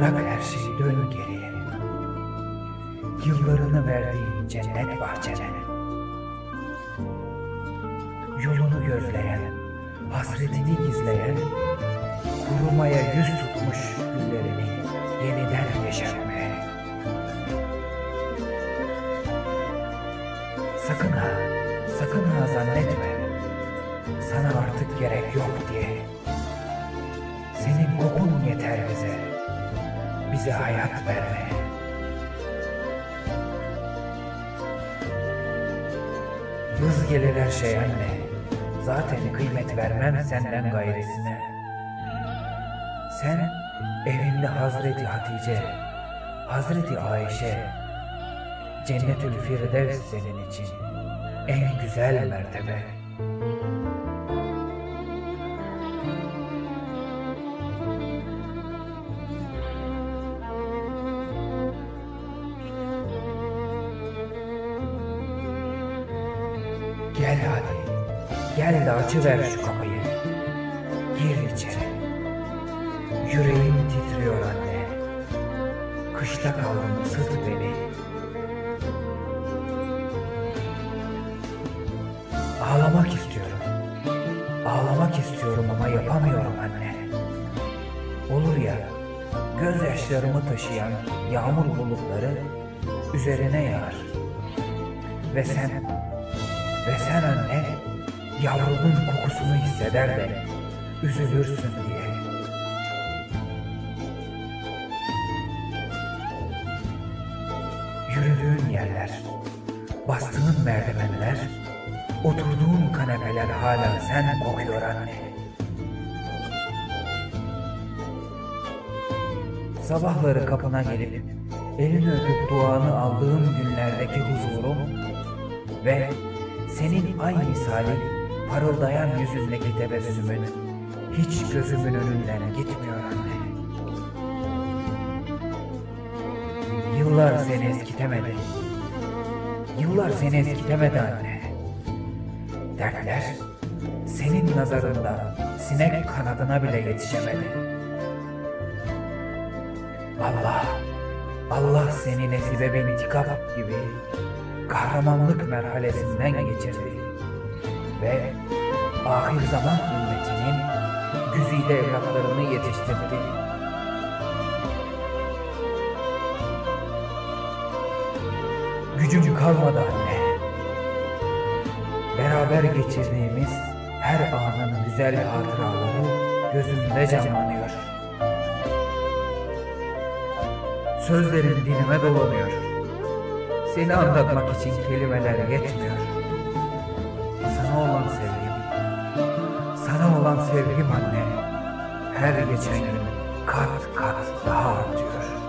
Bırak her şeyi dön geriye. Yıllarını verdiğin cennet bahçene. Yolunu gözleyen, hasretini gizleyen, kurumaya yüz tutmuş güllerini yeniden yeşermeye. Sakın ha, sakın ha zannetme. Sana artık gerek yok diye. Senin kokun yeter bize. Bize hayat vermeye. Vız gelir her şey anne. Zaten kıymet vermem senden gayresine. Sen evinde Hazreti Hatice, Hazreti Ayşe, Cennetül Firdevs senin için en güzel mertebe. Gel hadi, gel de açıver şu kapıyı. Gir içeri. Yüreğim titriyor anne. Kışta kaldım ısıt beni. Ağlamak istiyorum. Ağlamak istiyorum ama yapamıyorum anne. Olur ya, gözyaşlarımı taşıyan yağmur bulutları üzerine yağar. Ve sen, ve sen anne, yavrunun kokusunu hisseder de üzülürsün diye. Yürüdüğün yerler, bastığın merdivenler, oturduğun kanepeler hala sen kokuyor anne. Sabahları kapına gelip elini öpüp duanı aldığım günlerdeki huzurum ve senin ay misali parıldayan yüzündeki tebessümün hiç gözümün önünden gitmiyor anne. Yıllar seni eskitemedi. Yıllar seni eskitemedi anne. Dertler senin nazarında sinek kanadına bile yetişemedi. Allah, Allah seni nesibe bin tikap gibi kahramanlık merhalesinden geçirdi. Ve ahir zaman ümmetinin güzide evlatlarını yetiştirdi. Gücüm kalmadı anne. Beraber geçirdiğimiz her anın güzel hatıraları gözümde canlanıyor. Sözlerim dilime dolanıyor. Seni anlatmak için kelimeler yetmiyor. Sana olan sevgim, sana olan sevgim anne, her geçen gün kat kat daha artıyor.